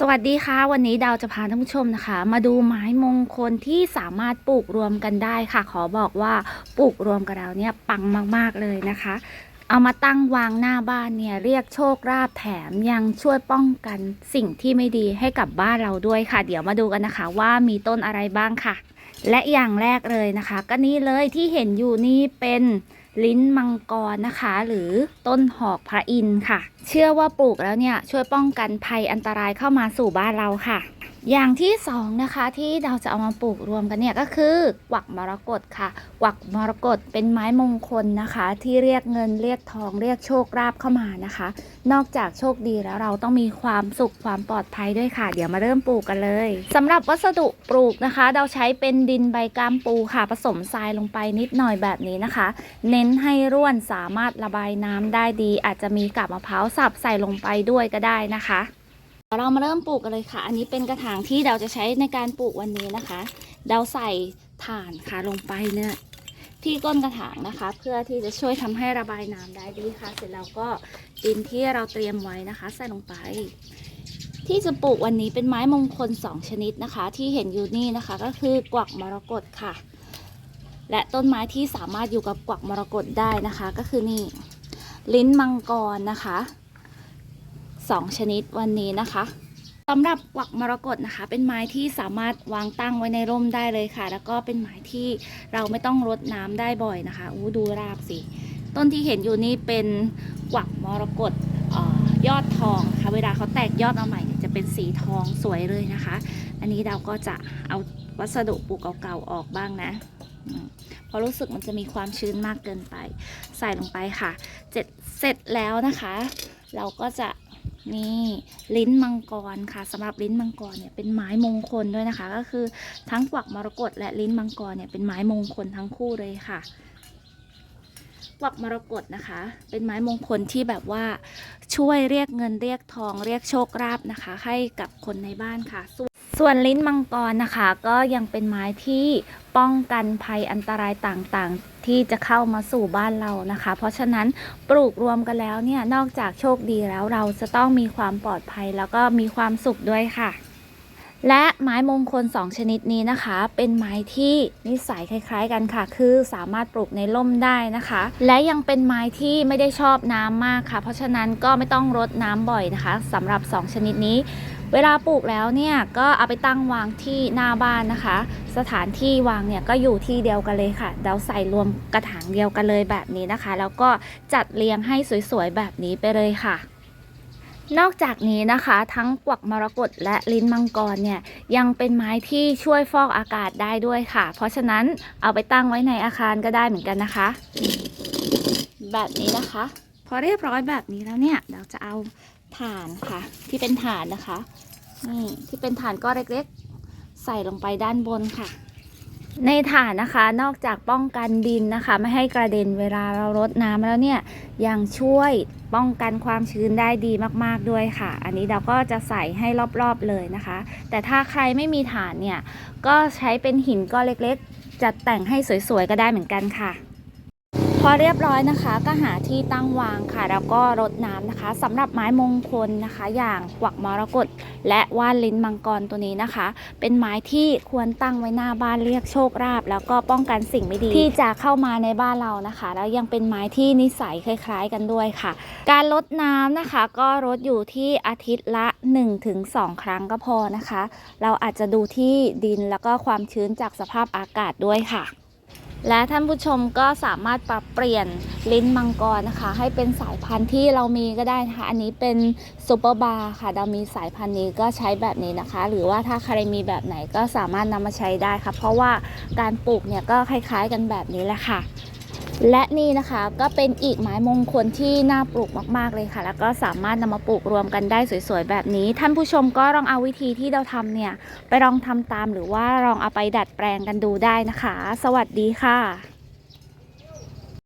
สวัสดีค่ะ วันนี้ดาวจะพาท่านผู้ชมนะคะ มาดูไม้มงคลที่สามารถปลูกรวมกันได้ค่ะ ขอบอกว่าปลูกรวมกันแล้วเนี่ยปังมากๆเลยนะคะ เอามาตั้งวางหน้าบ้านเนี่ยเรียกโชคลาภแถมยังช่วยป้องกันสิ่งที่ไม่ดีให้กับบ้านเราด้วยค่ะ เดี๋ยวมาดูกันนะคะ ว่ามีต้นอะไรบ้างค่ะ และอย่างแรกเลยนะคะ ก็นี่เลยที่เห็นอยู่นี่เป็น ลิ้นมังกรนะคะ หรือต้นหอกพระอินทร์ค่ะ เชื่อว่าปลูกแล้วเนี่ยช่วยป้องกันภัยอันตรายเข้ามาสู่บ้านเราค่ะ อย่างที่สองนะคะที่เราจะเอามาปลูกรวมกันเนี่ยก็คือกวักมรกตค่ะกวักมรกตเป็นไม้มงคลนะคะ ที่เรียกเงินเรียกทองเรียกโชคลาภเข้ามานะคะ นอกจากโชคดีแล้วเราต้องมีความสุขความปลอดภัยด้วยค่ะ เดี๋ยวมาเริ่มปลูกกันเลยสำหรับวัสดุปลูกนะคะ เราใช้เป็นดินใบกามปูค่ะ ผสมทรายลงไปนิดหน่อยแบบนี้นะคะ เน้นให้ร่วนสามารถระบายน้ำได้ดี อาจจะมีกับมะพร้าวสับใส่ลงไปด้วยก็ได้นะคะ เรามาเริ่มปลูกกันเลยค่ะ อันนี้เป็นกระถางที่เราจะใช้ในการปลูกวันนี้นะคะ เราใส่ถ่านค่ะลงไปเนี่ยที่ก้นกระถางนะคะ เพื่อที่จะช่วยทำให้ระบายน้ำได้ดีค่ะ เสร็จแล้วก็ดินที่เราเตรียมไว้นะคะ ใส่ลงไป ที่จะปลูกวันนี้เป็นไม้มงคล 2 ชนิดนะคะ ที่เห็นอยู่นี่นะคะ ก็คือกวักมรกตค่ะ และต้นไม้ที่สามารถอยู่กับกวักมรกตได้นะคะ ก็คือนี่ ลิ้นมังกรนะคะ สองชนิดวันนี้นะคะสำหรับกวักมรกตนะคะ เป็นไม้ที่สามารถวางตั้งไว้ในร่มได้เลยค่ะ แล้วก็เป็นไม้ที่เราไม่ต้องรดน้ำได้บ่อยนะคะอู้ดูรากสิต้นที่เห็นอยู่นี่เป็นกวักมรกตออยอดทองนะคะเวลาเขาแตกยอดมาใหม่จะเป็นสีทองสวยเลยนะคะ อันนี้เราก็จะเอาวัสดุปลูกเก่าๆออกบ้างนะเพราะรู้สึกมันจะมีความชื้นมากเกินไป ใส่ลงไปค่ะเสร็จเสร็จแล้วนะคะ เราก็จะ นี่ลิ้นมังกรค่ะสำหรับลิ้นมังกรเนี่ยเป็นไม้มงคลด้วยนะคะ ก็คือทั้งกวักมรกตและลิ้นมังกรเนี่ยเป็นไม้มงคลทั้งคู่เลยค่ะกวักมรกตนะคะ เป็นไม้มงคลที่แบบว่าช่วยเรียกเงินเรียกทองเรียกโชคลาภนะคะ ให้กับคนในบ้านค่ะ ส่วนลิ้นมังกรนะคะ ก็ยังเป็นไม้ที่ป้องกันภัยอันตรายต่างๆ ที่จะเข้ามาสู่บ้านเรานะคะ เพราะฉะนั้นปลูกรวมกันแล้วเนี่ยนอกจากโชคดีแล้วเราจะต้องมีความปลอดภัยแล้วก็มีความสุขด้วยค่ะ และไม้มงคล 2 ชนิดนี้นะคะ เป็นไม้ที่นิสัยคล้าย ๆ กันค่ะ คือสามารถปลูกในร่มได้นะคะ และยังเป็นไม้ที่ไม่ได้ชอบน้ำมากค่ะ เพราะฉะนั้นก็ไม่ต้องรดน้ำบ่อยนะคะสำหรับ 2 ชนิดนี้ เวลาปลูกแล้วเนี่ยก็เอาไปตั้งวางที่หน้าบ้านนะคะ สถานที่วางเนี่ยก็อยู่ที่เดียวกันเลยค่ะเราใส่รวมกระถางเดียวกันเลยแบบนี้นะคะ แล้วก็จัดเรียงให้สวยๆแบบนี้ไปเลยค่ะนอกจากนี้นะคะทั้งกวักมรกตและลิ้นมังกรเนี่ยยังเป็นไม้ที่ช่วยฟอกอากาศได้ด้วยค่ะ เพราะฉะนั้นเอาไปตั้งไว้ในอาคารก็ได้เหมือนกันนะคะ แบบนี้นะคะ พอเรียบร้อยแบบนี้แล้วเนี่ยเราจะเอา ถ่านค่ะ ที่เป็นถ่านนะคะ นี่ที่เป็นถ่านก้อนเล็กๆ ใส่ลงไปด้านบนค่ะ ในถ่านนะคะนอกจากป้องกันดินนะคะ ไม่ให้กระเด็นเวลาเรารดน้ำแล้วเนี่ยยังช่วยป้องกันความชื้นได้ดีมากๆด้วยค่ะ อันนี้เราก็จะใส่ให้รอบๆเลยนะคะ แต่ถ้าใครไม่มีถ่านเนี่ยก็ใช้เป็นหินก้อนเล็กๆ จัดแต่งให้สวยๆก็ได้เหมือนกันค่ะ พอเรียบร้อยนะคะ ก็หาที่ตั้งวางค่ะ แล้วก็รดน้ำนะคะสำหรับไม้มงคลนะคะ อย่างกวักมรกตและว่านลิ้นมังกรตัวนี้นะคะ เป็นไม้ที่ควรตั้งไว้หน้าบ้านเรียกโชคลาภแล้วก็ป้องกันสิ่งไม่ดี ที่จะเข้ามาในบ้านเรานะคะ แล้วยังเป็นไม้ที่นิสัยคล้ายๆกันด้วยค่ะ การลดน้ำนะคะ ก็ลดอยู่ที่อาทิตย์ละ 1-2 ครั้งก็พอนะคะ เราอาจจะดูที่ดินแล้วก็ความชื้นจากสภาพอากาศด้วยค่ะ และท่านผู้ชมก็สามารถปรับเปลี่ยนลิ้นมังกรนะคะ ให้เป็นสายพันธุ์ที่เรามีก็ได้นะคะ อันนี้เป็นซูเปอร์บาร์ค่ะ เรามีสายพันธุ์นี้ก็ใช้แบบนี้นะคะ หรือว่าถ้าใครมีแบบไหนก็สามารถนำมาใช้ได้ค่ะ เพราะว่าการปลูกเนี่ยก็คล้ายๆกันแบบนี้แหละค่ะ และนี่นะคะก็เป็นอีกไม้มงคลที่น่าปลูกมาก ๆ เลยค่ะ แล้วก็สามารถนำมาปลูกรวมกันได้สวย ๆ แบบนี้ ท่านผู้ชมก็ลองเอาวิธีที่เราทำเนี่ย ไปลองทำตามหรือว่าลองเอาไปดัดแปลงกันดูได้นะคะ สวัสดีค่ะ